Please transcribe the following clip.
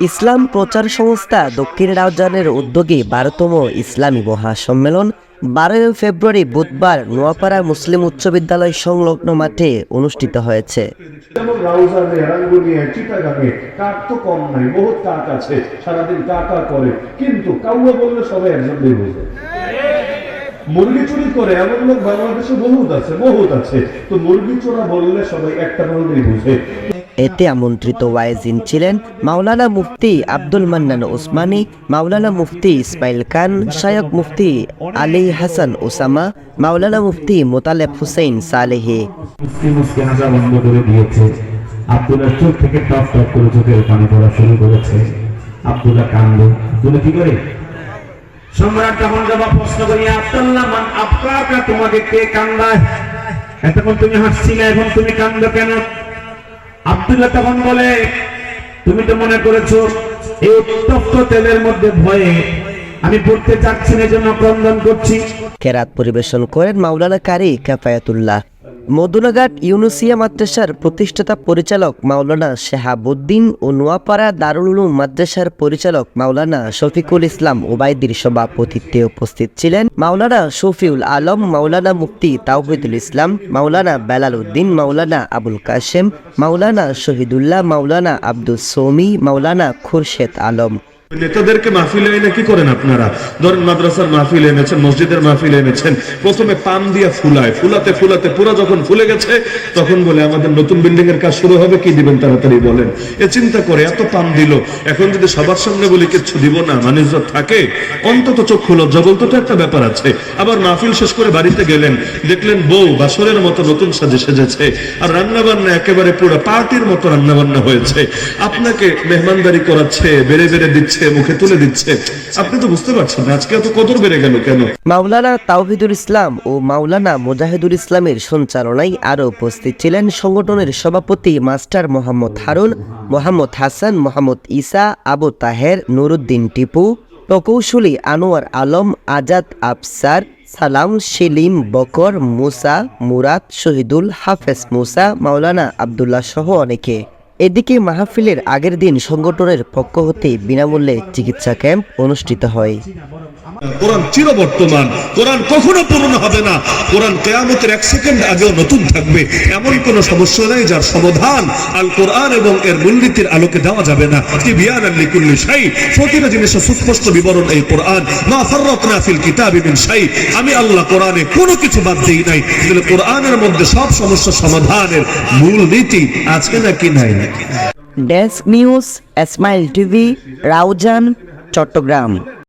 ইসলাম প্রচার সংস্থা দক্ষিণ রাউজানের উদ্যোগে বারোতম ইসলামী মহাসম্মেলন বারোই ফেব্রুয়ারি বুধবার নোয়াপাড়া মুসলিম উচ্চ বিদ্যালয় সংলগ্ন মাঠে অনুষ্ঠিত হয়েছে। মুরগি চুরি করে, এমন লোক বাংলাদেশে বহুত আছে বহুত আছে। তো মুরগি চোরা বললে সবাই একটা বুঝে এতে আমন্ত্রিত ওয়াইজিন ছিলেন মাওলানা মুফতি আব্দুল মান্নান ওসমানী, মাওলানা মুফতি ইসমাইল খান শায়ক মুফতি আলী হাসান ওসামা, মাওলানা মুফতি মোতালেব হুসেইন সালেহি। আব্দুল্লাহ চোখ থেকে টপ টপ করে চোখের পানি পড়া শুরু করেছে। আব্দুল্লাহ কান্দ। আব্দুল্লাহ কি করে? সম্রাট তখন জবাব প্রশ্ন করি আব্দুল্লাহ মান আপনাকা তোমাকে কে কান্দায়? এতক্ষণ তুমি হাসছিলে, এখন তুমি কান্দ কেন? আব্দুল্লাহ তখন বলে, তুমি তো মনে করেছ, এই উত্তপ্ত তেলের মধ্যে ভয়ে আমি পড়তে চাচ্ছি না জন্য ক্রন্দন করছি। কেরাত পরিবেশন করেন মাওলানা কারি কাফায়াতুল্লাহ। মদুনাঘাট ইউনুসিয়া মাদ্রাসার প্রতিষ্ঠাতা পরিচালক মাওলানা শেহাবুদ্দিন ও নোয়াপাড়া দারুল মাদ্রাসার পরিচালক মাওলানা শফিকুল ইসলাম ওবায়দির সভাপতিত্বে উপস্থিত ছিলেন মাওলানা শফিউল আলম, মাওলানা মুক্তি তাওহিদুল ইসলাম, মাওলানা বেলাল উদ্দিন, মাওলানা আবুল কাশেম, মাওলানা শহীদুল্লাহ, মাওলানা আব্দুল সৌমি, মাওলানা খুরশেদ আলম। নেতাদেরকে মাহফিলে এনে কি করেন আপনারা? ধরেন মাদ্রাসার মাহফিল এনেছেন, মসজিদের মাহফিল এনেছেন, প্রথমে পাম দিয়া ফুলায়, ফুলাতে ফুলাতে পুরো যখন ফুলে গেছে, তখন বলে আমাদের নতুন বিল্ডিং এর কাজ শুরু হবে, কি দিবেন তাড়াতাড়ি বলেন। এ চিন্তা করে, এত পাম দিল, এখন যদি সবার সামনে বলি কিচ্ছু দিব না, মানুষ থাকে, অন্তত চোখ খুলো, জগল তো একটা ব্যাপার আছে। আবার মাহফিল শেষ করে বাড়িতে গেলেন, দেখলেন বউ বাসরের মতো নতুন সাজে সেজেছে, আর রান্না বান্না একেবারে পুরো পার্টির মতো রান্না বান্না হয়েছে। আপনাকে মেহমানদারি করাচ্ছে, বেড়ে বেড়ে দিচ্ছে মুখে তুলে দিচ্ছে। আপনি তো বুঝতে পারছেন আজকে এত কদর বেড়ে গেল কেন? মাওলানা তাওহিদুল ইসলাম ও মাওলানা মুজাহিদুল ইসলামের সঞ্চালনায় আরও উপস্থিত ছিলেন সংগঠনের সভাপতি মাস্টার মোহাম্মদ হারুন মোহাম্মদ হাসান মোহাম্মদ ইসা আবু তাহের নুরুদ্দিন টিপু প্রকৌশলী আনোয়ার আলম আজাদ আফসার সালাম সেলিম বকর মুসা মুরাদ শহীদুল হাফেজ মুসা মাওলানা আবদুল্লাহ সহ অনেকে। এদিকে মাহফিলের আগের দিন সংগঠনের পক্ষ হতে বিনামূল্যে চিকিৎসা ক্যাম্প অনুষ্ঠিত হয়। কোরআন চিরবর্তমান, কোরআন কখনো পুরনো হবে না। কোরআন কেয়ামতের এক সেকেন্ড আগেও নতুন থাকবে। এমন কোন সমস্যা নেই যার সমাধান আল কোরআন এবং এর মূলনীতির আলোকে দেওয়া যাবে না। বিয়ান আল্লি কুল্লি শাই প্রতিটা জিনিসের সুস্পষ্ট বিবরণ এই কোরআন। মা ফাররাতনা ফিল কিতাবি মিন শাই, আমি আল্লাহ কোরআনে কোনো কিছু বাদ দেই নাই। কিন্তু কোরআনের মধ্যে সব সমস্যা সমাধানের মূল নীতি আছে নাকি নাই? desk news Smile TV Raozan Chattogram